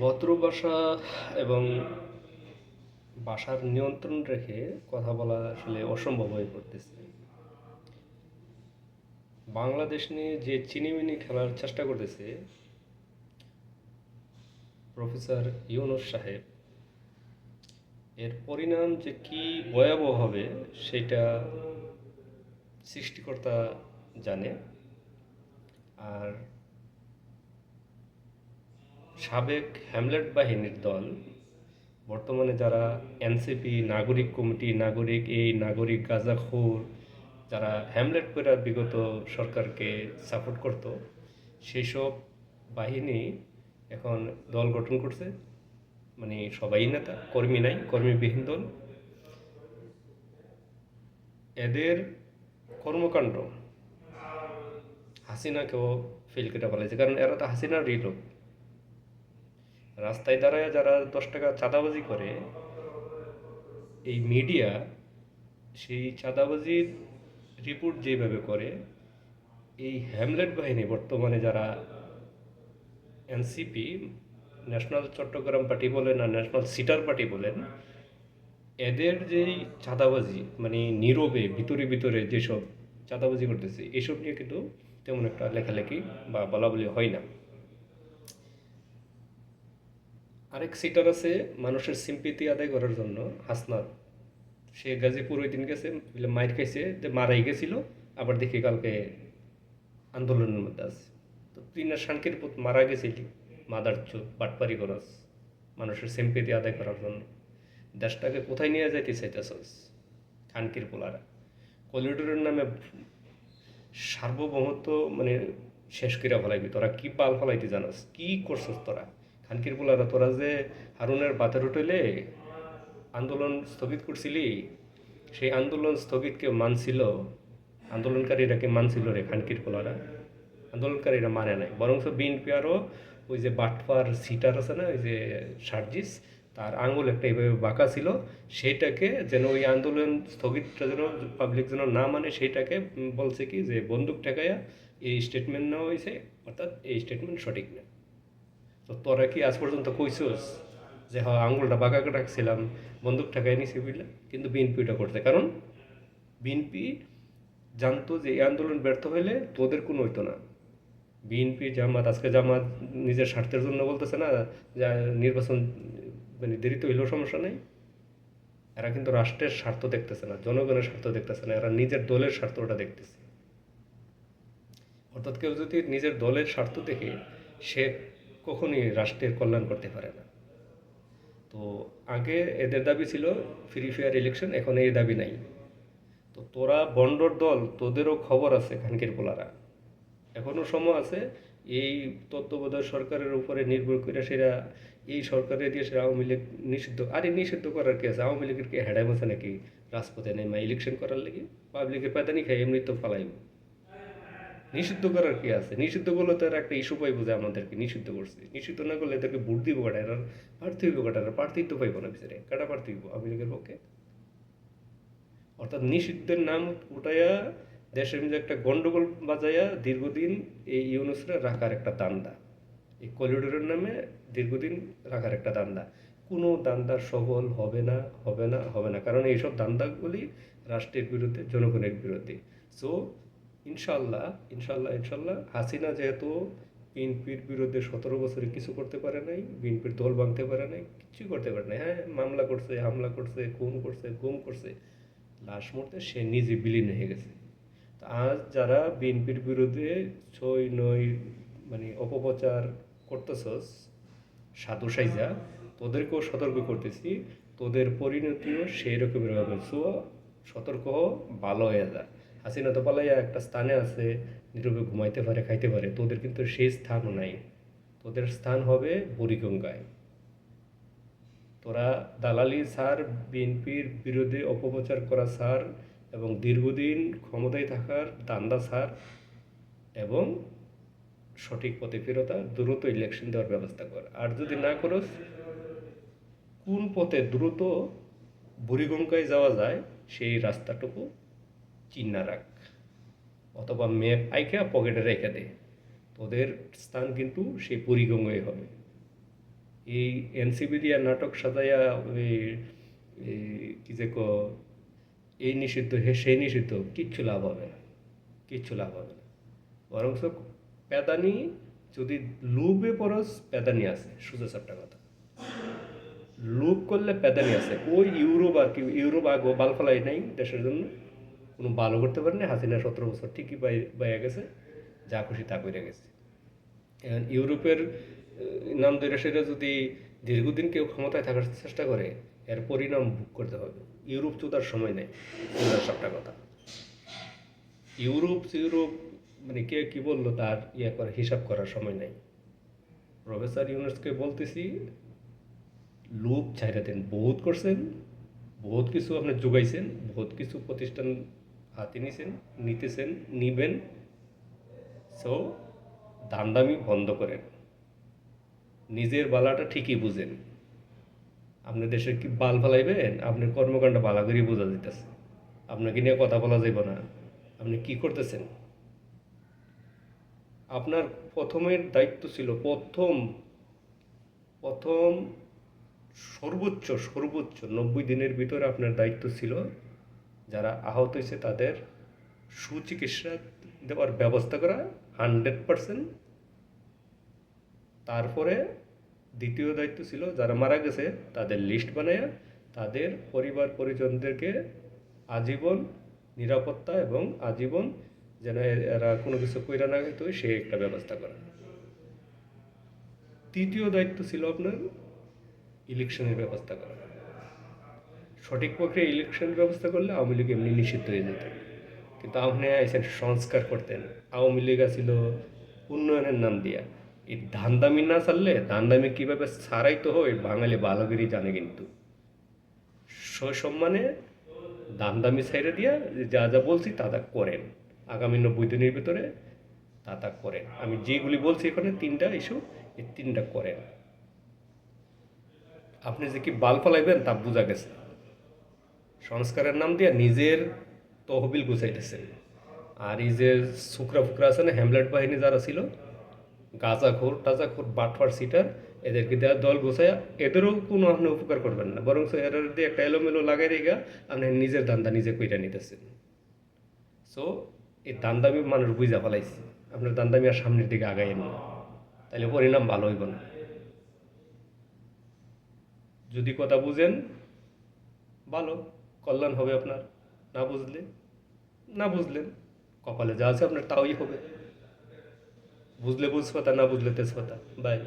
ভদ্র ভাষা এবং ভাষার নিয়ন্ত্রণ রেখে কথা বলা আসলে অসম্ভব হয়ে পড়তেছে। বাংলাদেশ নিয়ে যে চিনিমিনি খেলার চেষ্টা করতেছে, প্রফেসর ইউনুস সাহেব, এর পরিণাম যে কি ভয়াবহ হবে সেটা সৃষ্টিকর্তা জানে। আর সাবেক হ্যামলেট বাহিনীর দল, বর্তমানে যারা এনসিপি, নাগরিক কমিটি, নাগরিক এই, নাগরিক গাজাখোর যারা হ্যামলেট করে বিগত সরকারকে সাপোর্ট করত সেই সব বাহিনী এখন দল গঠন করছে। মানে সবাই নেতা, কর্মী নাই, কর্মীবিহীন দল। এদের কর্মকাণ্ড হাসিনাকেও ফেল কেটে ফেলেছে, কারণ এরা তো হাসিনারই লোক। রাস্তায় দাঁড়ায় যারা দশ টাকা চাঁদাবাজি করে, এই মিডিয়া সেই চাঁদাবাজির রিপোর্ট যেভাবে করে, এই হ্যামলেট বাহিনী বর্তমানে যারা এনসিপি ন্যাশনাল চট্টগ্রাম পার্টি বলেন আর ন্যাশনাল সিটার পার্টি বলেন, এদের যেই চাঁদাবাজি মানে নীরবে, ভিতরে ভিতরে যেসব চাঁদাবাজি করতেছে, এসব নিয়ে কিন্তু তেমন একটা লেখালেখি বা বলা বলি হয় না। আরেক সিটার আছে, মানুষের সিম্পিতি আদায় করার জন্য, হাসনাত। সে গাজীপুর ওই দিন গেছে মাইর খাইছে মারাই গেছিল, আবার দেখি কালকে আন্দোলনের মধ্যে আছে। তো তুই না শানকির পুত মারা গেছিলি, মাদার চোখ বাটপারি করস মানুষের সিম্পিতি আদায় করার জন্য। দেশটাকে কোথায় নিয়ে যাইতে চাইতেছস খানকির পোলারা। করিডোরের নামে সার্বভৌমত্ব মানে শেষ করে ফেলাইবি। তোরা কি পাল ফলাইতে জানাস? কি করছস তোরা? খানকির পোলারা, তোরা যে হারুনের বাতের হোটেলে আন্দোলন স্থগিত করছিলি, সেই আন্দোলন স্থগিতকে মানছিল, আন্দোলনকারীরা কে মানছিল রে খানকির পোলারা? আন্দোলনকারীরা মানে নাই। বরং বিএনপি আরও ওই যে বাটপার সিটার আছে না, ওই যে সার্জিস, তার আঙুল একটা এইভাবে বাঁকা ছিল, সেইটাকে যেন ওই আন্দোলন স্থগিতটা যেন পাবলিক যেন না মানে সেইটাকে বলছে কি যে বন্দুক ঠেকাইয়া এই স্টেটমেন্ট নেওয়া হয়েছে অর্থাৎ এই স্টেটমেন্ট সঠিক না। তো তোরা কি আজ পর্যন্ত কইছস যে হ্যাঁ আঙুলটা বাঁকা রাখছিলাম, বন্দুক ঠেকাই নিছি বুঝলে? কিন্তু বিএনপি ওটা করছে কারণ বিএনপি জানতো যে এই আন্দোলন ব্যর্থ হইলে তোদের কোনো হইতো না। বিএনপি জামাত, আজকে জামাত নিজের স্বার্থের জন্য বলতেছে না, যা নির্বাচন মানে দেরিতে হইলেও সমস্যা নেই। এরা কিন্তু রাষ্ট্রের স্বার্থ দেখতেছে না, জনগণের স্বার্থ দেখতেছে না, এরা নিজের দলের স্বার্থটা দেখতেছে। অর্থাৎ কেউ যদি নিজের দলের স্বার্থ দেখে সে কখনই রাষ্ট্রের কল্যাণ করতে পারে না। তো আগে এদের দাবি ছিল ফ্রি ফেয়ার ইলেকশন এখন এই দাবি নাই। তো তোরা বন্ডর দল, তোদেরও খবর আছে খানকির পোলারা। এখনও সময় আছে এই তত্ত্বাবধায়ক সরকারের উপরে নির্ভর করে সেরা এই সরকারের দিয়ে সেরা আওয়ামী লীগ নিষিদ্ধ, আরে নিষিদ্ধ করার কি আছে? আওয়ামী লীগের কি হেডাই বসে নাকি? রাজপথে নেই ইলেকশন করার লেগে? পাবলিকের পেদানি খাই এমনি তো ফালাইব নিষিদ্ধ করার কি আছে? নিষিদ্ধ করলে তো একটা ইস্যু পাইব যে আমাদেরকে নিষিদ্ধ করছে। নিষিদ্ধ না করলে এদেরকে ভোট দিব কাটা এরা প্রার্থী হইব কাটা এরা প্রার্থিত্ব পাইব না বিচারে। কাটা প্রার্থী হইব? আওয়ামী লীগের পক্ষে? অর্থাৎ নিষিদ্ধের নাম উঠাইয়া দেশের মধ্যে একটা গন্ডগোল বাজাইয়া দীর্ঘদিন এই ইউনুসরে রাখার একটা দান্দা। এই করিডোরের নামে দীর্ঘদিন রাখার একটা দান্দা। কোনো দান্দা সফল হবে না হবে না হবে না। কারণ এইসব দান্দাগুলি রাষ্ট্রের বিরুদ্ধে, জনগণের বিরুদ্ধে। সো ইনশাল্লাহ ইনশাল্লাহ ইনশাল্লাহ। হাসিনা যেহেতু বিএনপির বিরুদ্ধে সতেরো বছরে কিছু করতে পারে নাই, বিএনপির দল ভাঙতে পারে নাই, কিছু করতে পারে নাই। হ্যাঁ মামলা করছে, হামলা করছে, খুন করছে, গুম করছে। লাশ মুহূর্তে সে নিজে বিলীন হয়ে গেছে। আজ যারা বিএনপির বিরুদ্ধে ছই নই মানে অপপ্রচার করতেছস, সাধু সাইজা, তোদেরকেও সতর্ক করতেছি। তোদের পরিণতিও সেই রকমের হবে। সো সতর্ক ভালো হয়ে যা। হাসিনা তো পালাইয়া একটা স্থানে আছে, নীরবে ঘুমাইতে পারে, খাইতে পারে তোদের কিন্তু সেই স্থানও নাই। তোদের স্থান হবে বুড়িগঙ্গায়। তোরা দালালি সার বিএনপির বিরুদ্ধে অপপ্রচার করা সার এবং দীর্ঘদিন ক্ষমতায় থাকার দান্দা সার এবং সঠিক পথে ফেরতা দ্রুত ইলেকশন দেওয়ার ব্যবস্থা কর। আর যদি না করস, কোন পথে দ্রুত বুড়িগঙ্গায় যাওয়া যায়, সেই রাস্তাটুকু চিন্না রাখ। অথবা ম্যাপ আইকা পকেটে রেখে দে। তোদের স্থান কিন্তু সেই বুড়িগঙ্গায় হবে। এই এনসিবি দিয়া নাটক সাজাইয়া কি যে ক এই নিষিদ্ধ হে সেই নিষিদ্ধ, কিচ্ছু লাভ হবে না। কিচ্ছু লাভ হবে না। বরঞ্চ প্যাদানি যদি লুবে পরস প্যাদানি আছে। সোজা সাপটা কথা। লুপ করলে প্যাদানি আছে। ওই ইউরোপ আর কি, ইউরোপ আগো বাল ফলাই নাই দেশের জন্য। কোনো ভালো করতে পারেনি। হাসিনা সতেরো বছর ঠিকই বাই বাইয়া গেছে। যা খুশি তা করে গেছে। ইউরোপের নাম ধরে সেটা যদি দীর্ঘদিন কেউ ক্ষমতায় থাকার চেষ্টা করে, এর পরিণাম ভোগ করতে হবে। ইউরোপ তো তার সময় নেই সবটা কথা। ইউরোপ ইউরোপ মানে কে কি বলল তার ইয়ে করে হিসাব করার সময় নেই। প্রফেসর ইউনুসকে বলতেছি লোক ছাইরা দেন। বহুত করছেন, বহুত কিছু আপনি যোগাইছেন, বহুত কিছু প্রতিষ্ঠান হাতে নিছেন, নিতেছেন, নিবেন। সো দামদামি বন্ধ করেন। নিজের বালাটা ঠিকই বুঝেন। আপনি দেশের কি বাল ফালাইবেন? আপনার কর্মকাণ্ড বালা করেই বোঝা যেতেছে আপনাকে নিয়ে কথা বলা যাইব না। আপনি কি করতেছেন? আপনার প্রথমের দায়িত্ব ছিল প্রথম প্রথম সর্বোচ্চ সর্বোচ্চ নব্বই দিনের ভিতরে আপনার দায়িত্ব ছিল যারা আহত হয়েছে তাদের সুচিকিৎসা দেওয়ার ব্যবস্থা করা হান্ড্রেড পারসেন্ট। তারপরে দ্বিতীয় দায়িত্ব ছিল যারা মারা গেছে তাদের লিস্ট বানায়া তাদের পরিবার পরিজনদেরকে আজীবন নিরাপত্তা এবং আজীবন যেন এরা কোনো কিছু কইরা না হয় সে একটা ব্যবস্থা করা। তৃতীয় দায়িত্ব ছিল আপনার ইলেকশনের ব্যবস্থা করা। সঠিক পক্ষে ইলেকশনের ব্যবস্থা করলে আওয়ামী লীগ এমনি নিষিদ্ধ হয়ে যেত। কিন্তু আপনি আইসেন সংস্কার করতেন। আওয়ামী লীগ ছিল উন্নয়নের নাম দিয়া। এই ধান্দামি না ছাড়লে ধান্দামি কীভাবে ছাড়াইতে হয়, বাঙালি ভালোগিরি জানে কিন্তু। সসম্মানে দামদামি সাইডে দিয়া যা যা বলছি তা তা করেন। আগামী নব্বই দিনের ভিতরে তা তা করেন। আমি যেগুলি বলছি এখানে তিনটা ইস্যু এই তিনটা করেন। আপনি যে কি বাল ফলাইবেন তা বোঝা গেছে। সংস্কারের নাম দিয়ে নিজের তহবিল গুছাইতেছেন। আর এই যে শুকরা ফুকরা আছে না হ্যামলেট বাহিনী যারা ছিল, গাঁজাখোর, টাজাখোর, বাটফার সিটার, এদেরকে দেওয়া দল গোছায় এদেরও কোনো আপনি উপকার করবেন না। বরং এদের দিয়ে একটা এলোমেলো লাগাই রেখা আপনি নিজের দান্দা নিজে কইরা নিতেছেন। সো এই দান্দামি মানুষ বুঝা ফেলাইছে। আপনার দান্দামি আর সামনের দিকে আগাই না তাহলে পরিণাম ভালো হইব না। যদি কথা বুঝেন, ভালো। কল্যাণ হবে আপনার। না বুঝলে? না বুঝলেন। কপালে যা আছে আপনার তাওই হবে। বুঝলে বুঝপাতা না বুঝলে তেজপাতা বাই।